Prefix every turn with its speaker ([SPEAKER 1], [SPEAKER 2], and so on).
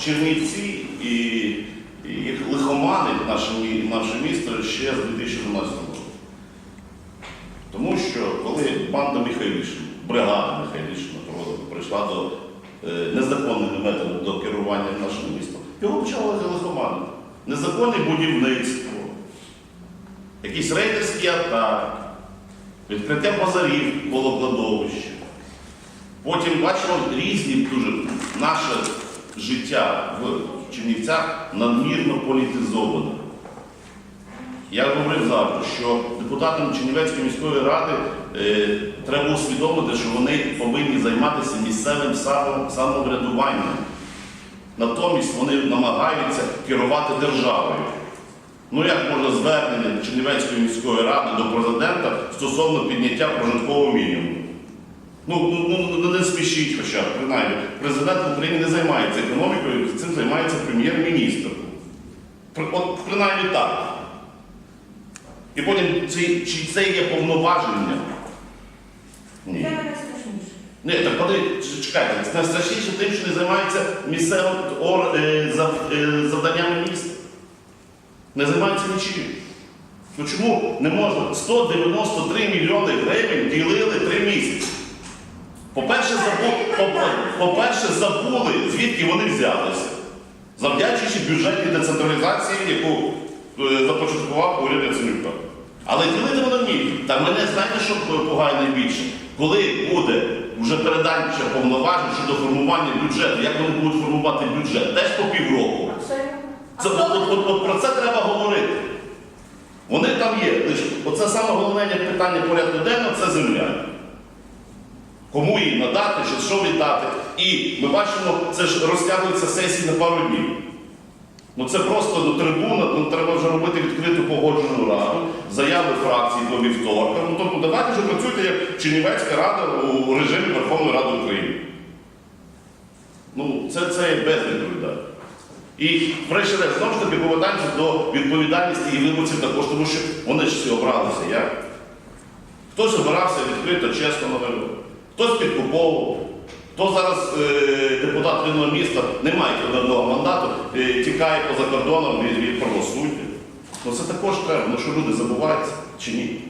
[SPEAKER 1] Чернівці і, їх лихоманить наше, наше місто ще з 2012 року. Тому що коли банда Михайлішина, бригада Михайлішина прийшла до е, незаконними методами до керування нашим містом, його почали лихоманити. Незаконне будівництво, якісь рейдерські атаки, відкриття базарів коло кладовища. Потім бачимо різні дуже наше життя в Чернівцях надмірно політизоване. Я говорив завжди, що депутатам Чернівецької міської ради е, треба усвідомити, що вони повинні займатися місцевим самоврядуванням. Натомість вони намагаються керувати державою. Ну як можна звернення Чернівецької міської ради до президента стосовно підняття прожиткового мінімуму? Ну, ну, ну, ну, не смішіть хоча б, принаймні. Президент в Україні не займається економікою, цим займається прем'єр-міністр. От принаймні так. І потім чи, чи це є повноваження? Ні. Ні, так подиві, ч- чекайте, це найстрашніше тим, що не займається місцевим ор- е, зав- е, завданнями міста. Не займається нічим. Ну чому не можна? 193 мільйони гривень ділили три місяці. По-перше, по- по-перше, забули, звідки вони взялися, завдячуючи бюджетній децентралізації, яку е, започаткував уряд Яценюка. Але ділити воно вміють. Та мене знаєте, що пугає найбільше? Коли буде вже передача повноважень щодо формування бюджету, як вони будуть формувати бюджет, теж по півроку. Це, от, от, от, от про це треба говорити. Вони там є. Оце саме головне питання порядку денного це земля. Кому її надати, що, що віддати. І ми бачимо, це ж розтягується сесії на пару днів. Ну це просто ну, трибуна, ну, треба вже робити відкриту погоджену раду, заяви фракції до вівторка. Ну тобто давайте вже працюйте як Чернівецька рада у режимі Верховної Ради України. Ну, це, це є безвідповідально. І врешті-решт, знову ж таки, повертаємося до відповідальності і виборців також, тому що вони ж всі обралися. Як? Хтось обирався відкрито, чесно на виборах, хтось підкуповував, хто зараз е, депутат рівного міста не має одного мандату, е, тікає поза кордоном від, правосуддя. Ну це також треба, ну що люди забуваються чи ні?